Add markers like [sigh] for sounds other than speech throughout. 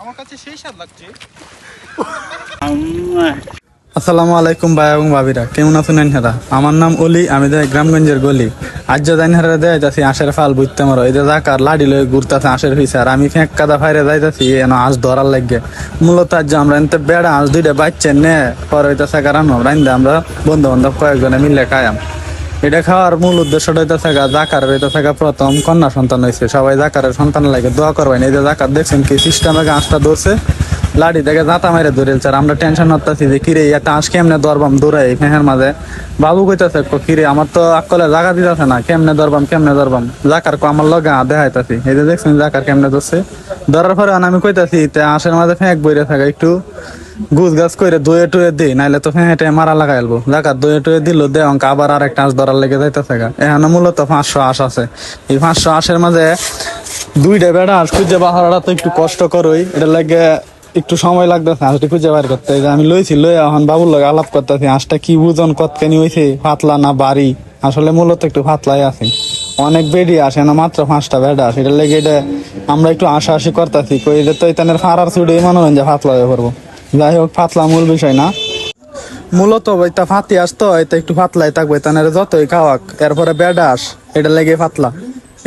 আমার কাছে সেই স্বাদ লাগছে। আসসালামু আলাইকুম ভাই এবং ভাবিরা, কেমন আছেন হেরা আমার নাম অলি, আমি দেয় গ্রামগঞ্জের গলি। আজ যাইন হেরা দেয় যাচ্ছি আশের ফাল বুঝতে মারো। এই যে জাকার লাডি লয়ে ঘুরতেছে আশের পিছে। আর আমি ফেঁক কাদা ফাইরে যাইতেছি এন আঁশ ধরার লাগে। মূলত আজ যে আমরা এনতে বেড়া আঁশ দুইটা বাচ্চা নে, পরে হইতেছে কারণ রাইন্দা আমরা বন্ধু বান্ধব কয়েকজনে মিলে খায়াম এটা খাওয়ার মূল উদ্দেশ্যটা হইতেছে থাকা জাকার হইতেছে থাকা প্রথম। কন্যা সন্তান হয়েছে সবাই জাকারের সন্তান লাগে, দোয়া করবেন। এই যে জাকার দেখছেন কি সিস্টেমে আঁশটা ধরছে লাড়ি থেকে জাতা মেরে ধরেছে আর আমরা টেনশন হতাছি যে, কিরে একটা আঁশ কেমনে ধরবাম দৌড়াই ফেহের মাঝে? বাবু কইতাছে কিরে, আমার তো আকলে জাগা দিতেছে না, কেমনে দরবাম কেমনে দরবাম জাকার কো, আমার লগে দেখাইতাছি। এই যে দেখছেন জাকার কেমনে ধরছে? ধরার পরে আমি কইতাছি, তে আঁশের মাঝে ফেঁক বইরে থাকে, একটু গুছ গাছ করে দইয়ে টুয়ে দিই, নাইলে তো ফেঁটে মারা লাগাই আলবো। জাকার দইয়ে টুয়ে দিল, দে অঙ্ক আবার আর একটা আঁশ ধরার লেগে যাইতেছে গা। এখানে মূলত পাঁচশো আঁশ আছে। এই পাঁচশো আঁশের মাঝে দুইটা বেড়া আঁশ খুঁজে বাহারা তো একটু কষ্ট করই এটা লাগে একটু সময় লাগতেছে হাঁসটি খুঁজে বার করতে। আমি লইছি লই এখন বাবুর লগে আলাপ করতেছি হাঁসটা কি বুঝন কতখানি হয়েছে পাতলা না বাড়ি? আসলে মূলত একটু পাতলাই আছে। অনেক বেডি আসে না মাত্র পাঁচটা বেডা আসে এটা লেগে এটা আমরা একটু আশা আশি করতেছি, কই যে তো এখানের ফাড়ার ছুটে মনে হয় যে পাতলা হয়ে পড়ব। যাই হোক পাতলা মূল বিষয় না। মূলত এটা ফাতি আসতো এটা একটু পাতলাই থাকবে তানের যতই খাওয়াক, এরপরে বেডাস এটা লেগে পাতলা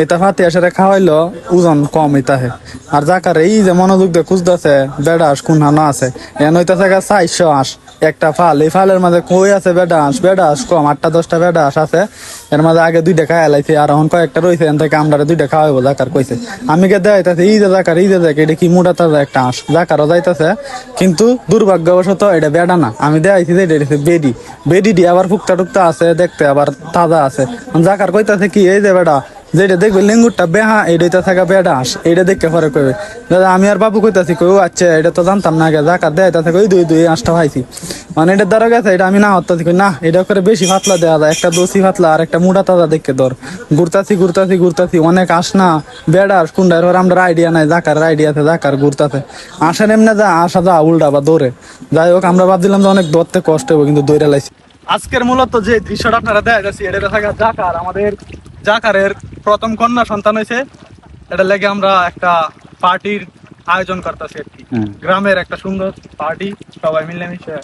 এটা ফাতি আসে খাওয়াইলো, ওজন কম ইতাহে আর যাকার এই যে মনোযোগ দিয়ে খুঁজতেছে বেডাস কোন হানো আছে। এন হইতাছে গা চারশো আঁশ, একটা ফাল। এই ফালের মাঝে কই আছে বেডাস বেডাস কম, আটটা দশটা বেডাস আছে। এর মাঝে আগে দুইটা খাই লাইছে, আর এখন কয়েকটা রয়েছে এন থেকে আমরা দুইটা খাওয়াইবো, জাকার কইছে। আমি কে দেখাইতেছে, এই যে জাকার, এই যে দেখ এটা কি মোটা তাজা একটা আঁশ? জাকারও যাইতেছে, কিন্তু দুর্ভাগ্যবশত এটা বেডা না। আমি দেখাইছি যে এটা বেডি বেডি। দিয়ে আবার ফুকতা টুকতা আছে, দেখতে আবার তাজা আছে। জাকার কইতাছে কি, এই যে বেডা যেটা দেখবে লেঙ্গুরটা বেহা এইটা থাকা বেডা আস এটা দেখে পরে কইবে। দাদা, আমি আর বাবু কইতাছি কই আচ্ছা এটা তো জানতাম না আগে জাকার দেয় তা থেকে ওই দুই দুই আঁশটা ভাইছি। মানে এটা দ্বারা গেছে, এটা আমি না হতাছি কই, না, এটা করে বেশি ফাতলা দেওয়া যায়, একটা দোষী ফাতলা আর একটা মোটা তাজা দেখে ধর। ঘুরতাছি ঘুরতাছি ঘুরতাছি, অনেক আস না বেড়া আস কুন্ডা এবার আমরা আইডিয়া নাই জাকার আইডিয়াতে জাকার ঘুরতাছে। আসেন এমনি যা আসা যা, উল্টা বা দৌড়ে যাই হোক, আমরা ভাবছিলাম যে অনেক ধরতে কষ্ট হবে কিন্তু দৌড়ে লাইছি। আজকের মূলত যে দৃশ্যটা আপনারা দেখা যাচ্ছে এটা থাকা জাকার আমাদের জাকারের প্রথম কন্যা সন্তান হয়েছে এটা লেগে আমরা একটা পার্টির আয়োজন করতেছি আর কি। গ্রামের একটা সুন্দর পার্টি সবাই মিলেমিশে।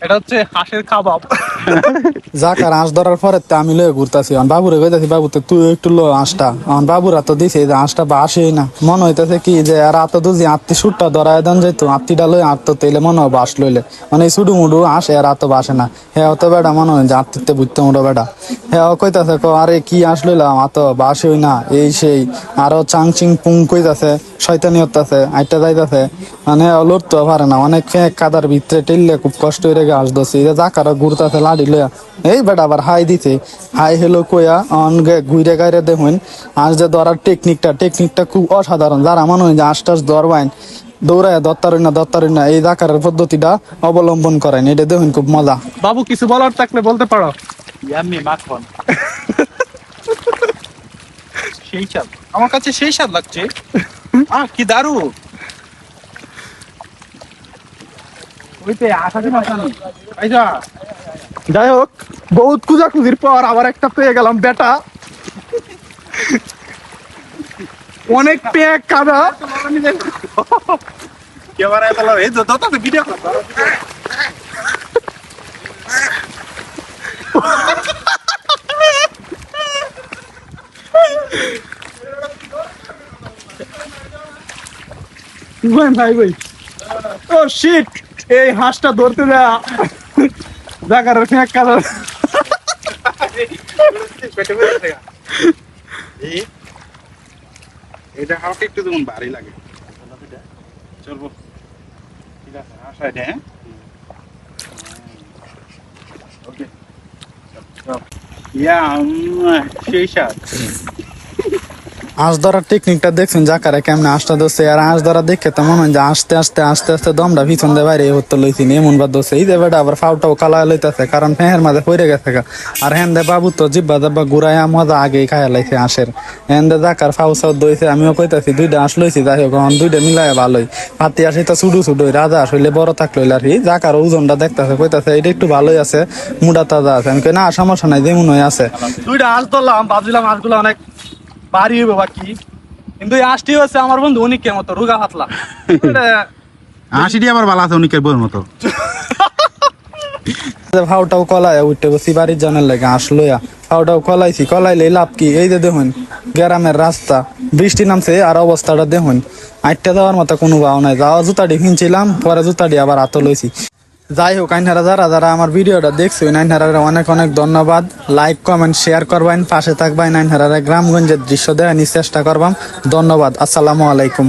এটা হচ্ছে হাঁসের কাবাব [laughs] জাকার হাঁস ধরার পরে তো আমি লয়ে ঘুরতাছি। আমার বাবুরে কইতাছি, বাবু, তো তুই একটু লো হাঁসটা আমার বাবুরা তো দিছে যে হাঁসটা বা আসেই না। মনে হইতেছে কি যে আর আত দুজি আত্মি সুটটা ধরায় দেন যাইতো আত্মিটা লই আত্ম তেলে মনে হয় বাস লইলে। মানে এই সুডু মুডু আসে আর আত বাসে না। হ্যাঁ তো বেটা মনে হয় যে আত্মিতে বুঝতে মুডো বেটা। হ্যাঁ কইতাছে, কো, আরে কি আস লইলাম আত বাসেই না। এই সেই। আরও চাং চিং পুং কইতাছে, শয়তানি হতাছে আইটা যাইতাছে। মানে লড়তে পারে না। অনেক কাদার ভিতরে টেললে খুব কষ্ট হয়ে গে আস দোষে এই জাকারা ঘুরতাছে লাড়ি লইয়া। এই বেটা আবার হাই দিছে। হাই হেলো কইয়া অন গে ঘুরে গাইরে দেখুন আজ যে ধরার টেকনিকটা টেকনিকটা খুব অসাধারণ। যারা মনে হয় যে আশ টাস ধরবাইন দৌড়ায় দত্তারই না দত্তারই না এই জাকারের পদ্ধতিটা অবলম্বন করেন। এটা দেখুন খুব মজা। বাবু কিছু বলার থাকলে বলতে পারো। ইয়াম্মি মাখন। সেই স্বাদ। আমার কাছে সেই স্বাদ লাগছে। আহ কি দারু। ওইতে আশা দিন আসানি যাই হোক বহুত খুঁজাখুঁজির পর আবার একটা পেয়ে গেলাম বেটা। অনেক পেয়ে কাদা। এই ভাই ভাই ও শিট হাঁসটা ধরতে দেয়া জাগার ফেঁক কাদা এটা হালকা একটু যেমন ভারী লাগে। চলবো। ঠিক আছে আশা এটা হ্যাঁ। ওকে ইয়া সেই স্বাদ আঁশ ধরার টেকনিকটা দেখছেন জাকারে কেমনে আঁশটা ধরছে, আর আঁশ ধরা দেখে তো মনে হয় যে আস্তে আস্তে আস্তে আস্তে দমটা পিছন দিয়ে বাইরে হতে লইছি, এমন বাদ ধরছে। এই দেবেটা আবার ফাউটাও কালা লইতেছে, কারণ ফেহের মাঝে পড়ে গেছে। আর হেন দে বাবু তো জিব্বা জাব্বা ঘুরাইয়া মজা আগেই খাইয়া লাইছে আঁশের। হেন দে জাকার ফাউ সাউ দইছে আমিও কইতাছি দুইটা আঁশ লইছি, যাই হোক দুইটা মিলাই ভালোই। পাতি আসি তো ছুডু ছুডু রাজা আসলে বড় থাকল আর কি জাকার ওজনটা দেখতেছে, কইতাছে এটা একটু ভালোই আছে মুডা তাজা আছে। আমি কই না, সমস্যা নাই যেমন আছে। দুইটা আঁশ ধরলাম, ভাবছিলাম আঁশগুলো অনেক ভারী হইব বাকি কিন্তু আষ্টি হচ্ছে আমার বন্ধু অনেকের মতো রুগা পাতলা। আবার আছে অনেকের বউর মতো। ফাউটাও কলায় উঠতে বসি বাড়ির জানার লাগে আসলো ফাউটাও কলাইছি কলাইলে লাভ কি? এই যে দেখুন গ্রামের রাস্তা বৃষ্টি নামছে আর অবস্থাটা দেখুন। আটটা দেওয়ার মতো কোনো ভাও নাই। যাওয়া জুতাটি কিনছিলাম পরে জুতাটি আবার হাত লইছি যাই হোক, আইনহারা যারা যারা আমার ভিডিওটা দেখছ নাইনহারা অনেক অনেক ধন্যবাদ। লাইক কমেন্ট শেয়ার করবেন, পাশে থাকবেন নাইনহারা গ্রামগঞ্জের দৃশ্য দেখানোর চেষ্টা করবাম। ধন্যবাদ, আসসালামু আলাইকুম।